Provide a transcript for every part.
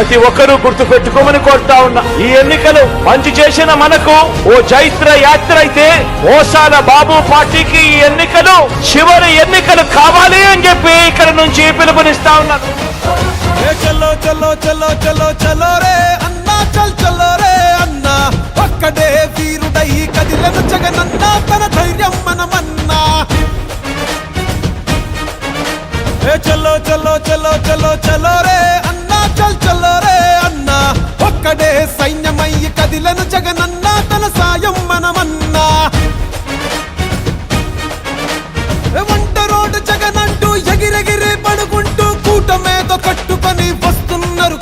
ప్రతి ఒక్కరూ గుర్తు పెట్టుకోమని కోరుతా ఉన్నా. ఈ ఎన్నికలు మంచి చేసిన మనకు ఓ చైత్ర యాత్ర అయితే ఓసాల బాబు పార్టీకి ఈ ఎన్నికలు చివరి ఎన్నికలు కావాలి అని చెప్పి ఇక్కడ నుంచి పిలుపునిస్తా ఉన్నాను ఏ చలో చలో చలో చలో చలో రే అన్నా చల్ చలో రే అన్నా. ఒక్కడే వీరుడై కదిలను జగనన్నా తన ధైర్యం మనమన్నా. ఏ చలో చలో చలో చలో చలో రే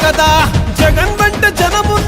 కదా. జగన్ వెంట జనముంది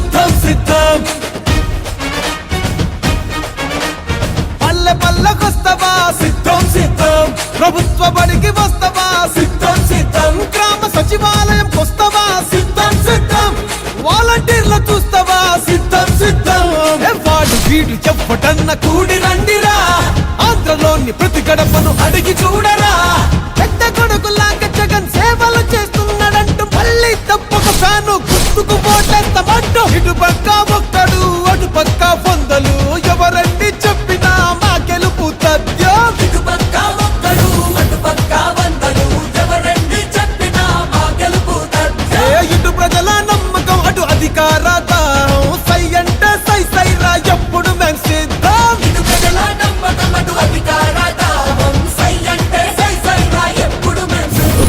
బడికి వస్తవా? సిద్ధం సిద్ధం. గ్రామ సచివాలయం వస్తావా సిద్ధం సిద్ధం. వాలంటీర్లు చూస్తావా? సిద్ధం సిద్ధం. వాడు వీడు చెప్పటన్న కూడి రండిరా? ఆంధ్రలోని ప్రతి గడపను అడిగి చూడరా? పెద్ద కొడుకులాగా జగన్ సేవలు చేస్తున్నాడంటూ మళ్ళీ తప్పక ఫ్యాను గుర్తుకు పోటెత్తమంటూ ఇటు పక్క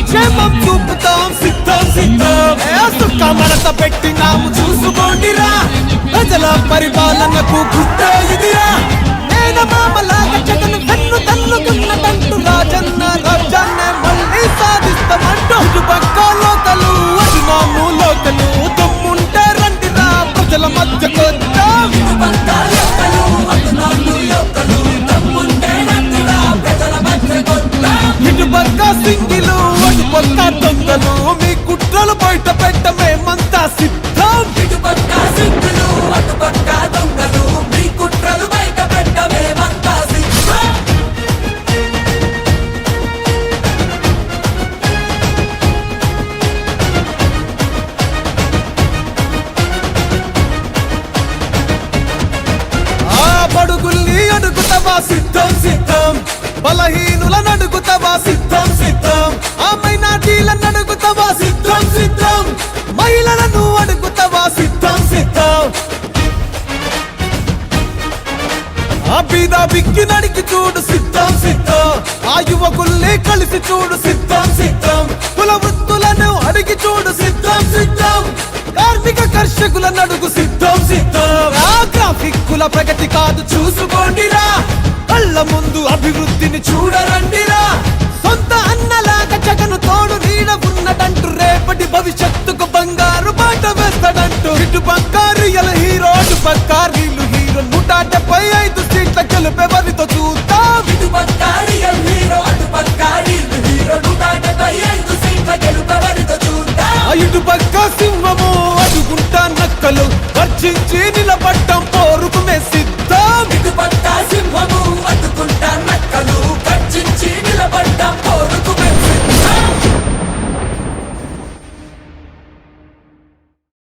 సంక్షేమం చూపుతాం సిద్ధం సిద్ధం. ఏ సుక్క మడత పెట్టినాము చూసుకోండిరా. ప్రజల పరిపాలనకు గుట్ట ఇదిరా. నేను మామలాగా జగన్ కన్ను తన్నుకున్నదంటూ రాజన్న రాజన్న సిద్ధం సిద్ధం. బలహీనుల నడుగుతవా సిద్ధం సిద్ధం. ఆ మైనార్టీలను నడుగుతవా సిద్ధం సిద్ధం. మహిళలను అడుగుతవా సిద్ధం సిద్ధం. ఆ బీద బిక్కి నడికి చూడు సిద్ధం సిద్ధం. ఆ యువకుల్ని కలిసి చూడు సిద్ధం సిద్ధం. కుల వృత్తులను అడిగి చూడు సిద్ధం సిద్ధం. కార్మిక కర్షకుల నడుగు సిద్ధం సిద్ధం. ఆ గ్రాఫిక్ కుల ప్రగతి కాదు చూసుకోండిరా. ముందు అభివృద్ధిని చూడరండిరా. సొంత అన్నలాగా చగను తోడు నీడ ఉన్నదంటూ రేపటి భవిష్యత్తుకు బంగారు బాట వేస్తాడంటూ. ఇటు పక్క రియల్ హీరో అటు పక్క వీళ్ళు హీరో నూట డెబ్బై ఐదు సీట్ల గెలుపెవరితో చూస్తా ఇటు పక్క రియల్ హీరో అటు పక్క హీరో నూట డెబ్బై ఐదు సీట్ల గెలుపెవరితో చూస్తా ఇటు పక్క సింహము అడుగుంటా నక్కలు వర్చించి నిలబడ్డం పో.